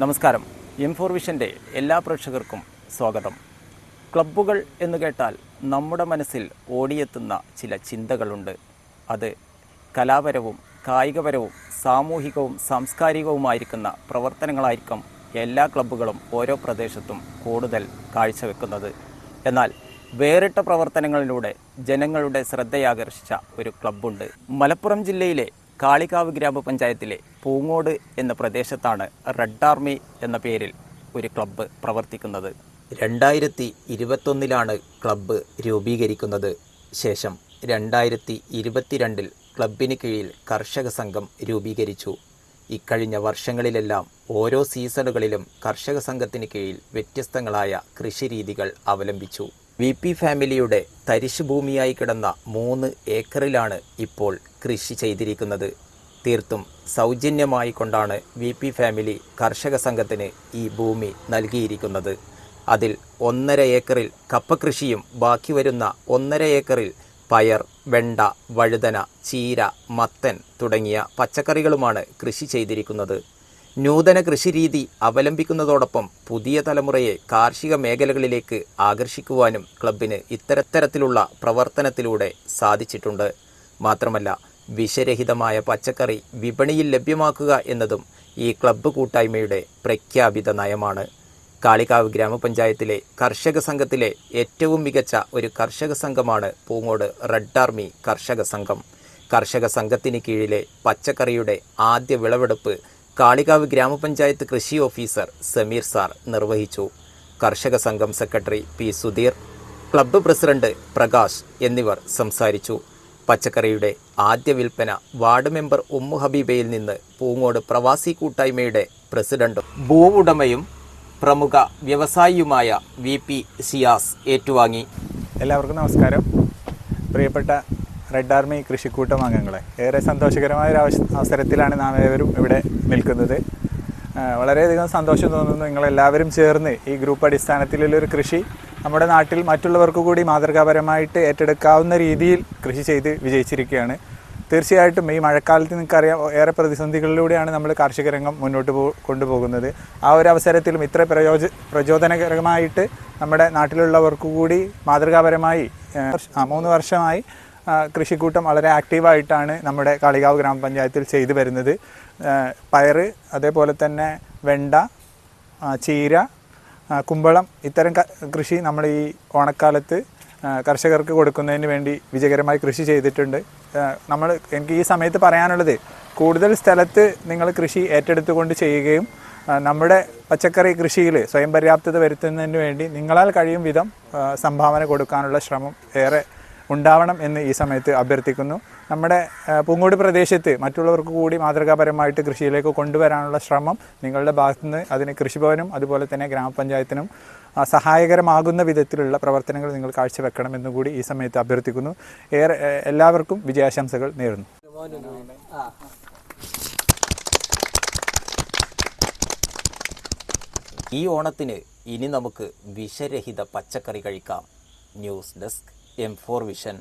നമസ്കാരം. M four വിഷന്റെ എല്ലാ പ്രേക്ഷകർക്കും സ്വാഗതം. ക്ലബ്ബുകൾ എന്ന് കേട്ടാൽ നമ്മുടെ മനസ്സിൽ ഓടിയെത്തുന്ന ചില ചിന്തകളുണ്ട്. അത് കലാപരവും കായികപരവും സാമൂഹികവും സാംസ്കാരികവുമായിരിക്കുന്ന പ്രവർത്തനങ്ങളായിരിക്കും എല്ലാ ക്ലബ്ബുകളും ഓരോ പ്രദേശത്തും കൂടുതൽ കാഴ്ചവെക്കുന്നത്. എന്നാൽ വേറിട്ട പ്രവർത്തനങ്ങളിലൂടെ ജനങ്ങളുടെ ശ്രദ്ധയാകർഷിച്ച ഒരു ക്ലബ്ബുണ്ട്. മലപ്പുറം ജില്ലയിലെ കാളികാവ് ഗ്രാമപഞ്ചായത്തിലെ പൂങ്ങോട് എന്ന പ്രദേശത്താണ് റെഡ് ആർമി എന്ന പേരിൽ ഒരു ക്ലബ്ബ് പ്രവർത്തിക്കുന്നത്. രണ്ടായിരത്തി ഇരുപത്തൊന്നിലാണ് ക്ലബ്ബ് രൂപീകരിക്കുന്നത്. ശേഷം രണ്ടായിരത്തി ഇരുപത്തിരണ്ടിൽ ക്ലബിന് കീഴിൽ കർഷക സംഘം രൂപീകരിച്ചു. ഇക്കഴിഞ്ഞ വർഷങ്ങളിലെല്ലാം ഓരോ സീസണുകളിലും കർഷക സംഘത്തിന് കീഴിൽ വ്യത്യസ്തങ്ങളായ കൃഷിരീതികൾ അവലംബിച്ചു. വി പി ഫാമിലിയുടെ തരിശു ഭൂമിയായി കിടന്ന മൂന്ന് ഏക്കറിലാണ് ഇപ്പോൾ കൃഷി ചെയ്തിരിക്കുന്നത്. തീർത്തും സൗജന്യമായി കൊണ്ടാണ് വി പി ഫാമിലി കർഷക സംഘത്തിന് ഈ ഭൂമി നൽകിയിരിക്കുന്നത്. അതിൽ ഒന്നര ഏക്കറിൽ കപ്പ കൃഷിയും ബാക്കി വരുന്ന ഒന്നര ഏക്കറിൽ പയർ വെണ്ട വഴുതന ചീര മത്തൻ തുടങ്ങിയ പച്ചക്കറികളുമാണ് കൃഷി ചെയ്തിരിക്കുന്നത്. നൂതന കൃഷിരീതി അവലംബിക്കുന്നതോടൊപ്പം പുതിയ തലമുറയെ കാർഷിക മേഖലകളിലേക്ക് ആകർഷിക്കുവാനും ക്ലബിന് ഇത്തരത്തരത്തിലുള്ള പ്രവർത്തനത്തിലൂടെ സാധിച്ചിട്ടുണ്ട്. മാത്രമല്ല വിഷരഹിതമായ പച്ചക്കറി വിപണിയിൽ ലഭ്യമാക്കുക എന്നതും ഈ ക്ലബ്ബ് കൂട്ടായ്മയുടെ പ്രഖ്യാപിത നയമാണ്. കാളികാവ് ഗ്രാമപഞ്ചായത്തിലെ കർഷക സംഘത്തിലെ ഏറ്റവും മികച്ച ഒരു കർഷക സംഘമാണ് പൂങ്ങോട് റെഡ് ആർമി കർഷക സംഘം. കർഷക സംഘത്തിന് കീഴിലെ പച്ചക്കറിയുടെ ആദ്യ വിളവെടുപ്പ് കാളികാവ് ഗ്രാമപഞ്ചായത്ത് കൃഷി ഓഫീസർ സമീർ സാർ നിർവഹിച്ചു. കർഷക സംഘം secretary P Sudheer club president Prakash എന്നിവർ സംസാരിച്ചു. പച്ചക്കറിയുടെ ആദ്യ വിൽപ്പന വാർഡ് മെമ്പർ ഉമ്മു ഹബീബയിൽ നിന്ന് പൂങ്ങോട് പ്രവാസി കൂട്ടായ്മയുടെ പ്രസിഡന്റും ഭൂവുടമയും പ്രമുഖ വ്യവസായിയുമായ വി പി സിയാസ് ഏറ്റുവാങ്ങി. എല്ലാവർക്കും നമസ്കാരം. പ്രിയപ്പെട്ട റെഡ് ആർമി കൃഷിക്കൂട്ടം അംഗങ്ങളെ. ഏറെ സന്തോഷകരമായ ഒരു അവസരത്തിലാണ് നാം ഏവരും ഇവിടെ നിൽക്കുന്നത്. വളരെയധികം സന്തോഷം തോന്നുന്നു നിങ്ങളെല്ലാവരും ചേർന്ന് ഈ ഗ്രൂപ്പ് അടിസ്ഥാനത്തിലുള്ളൊരു കൃഷി നമ്മുടെ നാട്ടിൽ മറ്റുള്ളവർക്ക് കൂടി മാതൃകാപരമായിട്ട് ഏറ്റെടുക്കാവുന്ന രീതിയിൽ കൃഷി ചെയ്ത് വിജയിച്ചിരിക്കുകയാണ്. തീർച്ചയായിട്ടും ഈ മഴക്കാലത്ത് നിങ്ങൾക്കറിയാം ഏറെ പ്രതിസന്ധികളിലൂടെയാണ് നമ്മൾ കാർഷിക രംഗം മുന്നോട്ട് പോ കൊണ്ടുപോകുന്നത്. ആ ഒരു അവസരത്തിലും ഇത്ര പ്രയോജ പ്രചോദനകരമായിട്ട് നമ്മുടെ നാട്ടിലുള്ളവർക്ക് കൂടി മാതൃകാപരമായി മൂന്ന് വർഷമായി കൃഷിക്കൂട്ടം വളരെ ആക്റ്റീവായിട്ടാണ് നമ്മുടെ കാളികാവ് ഗ്രാമപഞ്ചായത്തിൽ ചെയ്തു വരുന്നത്. പയറ് അതേപോലെ തന്നെ വെണ്ട ചീര കുമ്പളം ഇത്തരം കൃഷി നമ്മൾ ഈ ഓണക്കാലത്ത് കർഷകർക്ക് കൊടുക്കുന്നതിന് വേണ്ടി വിജയകരമായി കൃഷി ചെയ്തിട്ടുണ്ട്. നമ്മൾ എനിക്ക് ഈ സമയത്ത് പറയാനുള്ളത് കൂടുതൽ സ്ഥലത്ത് നിങ്ങൾ കൃഷി ഏറ്റെടുത്തുകൊണ്ട് ചെയ്യുകയും നമ്മുടെ പച്ചക്കറി കൃഷിയിൽ സ്വയം പര്യാപ്തത വരുത്തുന്നതിന് വേണ്ടി നിങ്ങളാൽ കഴിയും വിധം സംഭാവന കൊടുക്കാനുള്ള ശ്രമം ഏറെ ഉണ്ടാവണം എന്ന് ഈ സമയത്ത് അഭ്യർത്ഥിക്കുന്നു. നമ്മുടെ പൂങ്കോട് പ്രദേശത്ത് മറ്റുള്ളവർക്ക് കൂടി മാതൃകാപരമായിട്ട് കൃഷിയിലേക്ക് കൊണ്ടുവരാനുള്ള ശ്രമം നിങ്ങളുടെ ഭാഗത്തുനിന്ന് അതിന് കൃഷിഭവനും അതുപോലെ തന്നെ ഗ്രാമപഞ്ചായത്തിനും സഹായകരമാകുന്ന വിധത്തിലുള്ള പ്രവർത്തനങ്ങൾ നിങ്ങൾ കാഴ്ചവെക്കണമെന്ന് കൂടി ഈ സമയത്ത് അഭ്യർത്ഥിക്കുന്നു. ഏറെ എല്ലാവർക്കും വിജയാശംസകൾ നേരുന്നു. ഈ ഓണത്തിന് ഇനി നമുക്ക് വിഷരഹിത പച്ചക്കറി കഴിക്കാം. News desk. M four vision